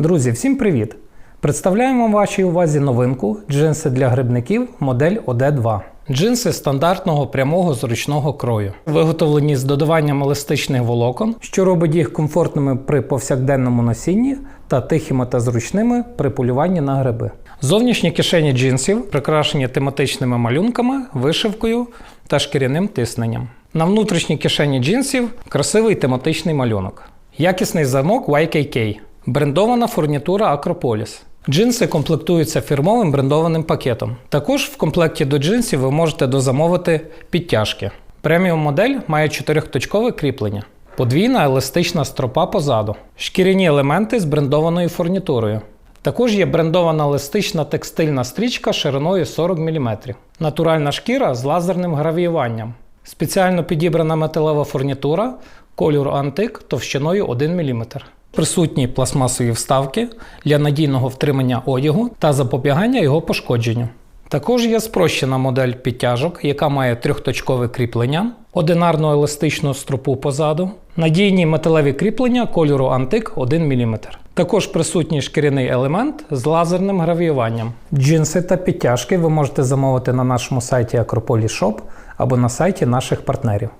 Друзі, всім привіт! Представляємо вашій увазі новинку джинси для грибників модель OD2. Джинси стандартного прямого зручного крою, виготовлені з додаванням еластичних волокон, що робить їх комфортними при повсякденному носінні та тихими та зручними при полюванні на гриби. Зовнішні кишені джинсів прикрашені тематичними малюнками, вишивкою та шкіряним тисненням. На внутрішній кишені джинсів красивий тематичний малюнок. Якісний замок YKK. Брендована фурнітура Acropolis. Джинси комплектуються фірмовим брендованим пакетом. Також в комплекті до джинсів ви можете дозамовити підтяжки. Преміум модель має чотирьохточкове кріплення, подвійна еластична стропа позаду, шкіряні елементи з брендованою фурнітурою. Також є брендована еластична текстильна стрічка шириною 40 мм, натуральна шкіра з лазерним гравіюванням, спеціально підібрана металева фурнітура кольору антик товщиною 1 мм. Присутні пластмасові вставки для надійного втримання одягу та запобігання його пошкодженню. Також є спрощена модель підтяжок, яка має трьохточкове кріплення, одинарну еластичну струпу позаду, надійні металеві кріплення кольору антик 1 мм. Також присутній шкіряний елемент з лазерним гравіюванням. Джинси та підтяжки ви можете замовити на нашому сайті Acropolis Shop або на сайті наших партнерів.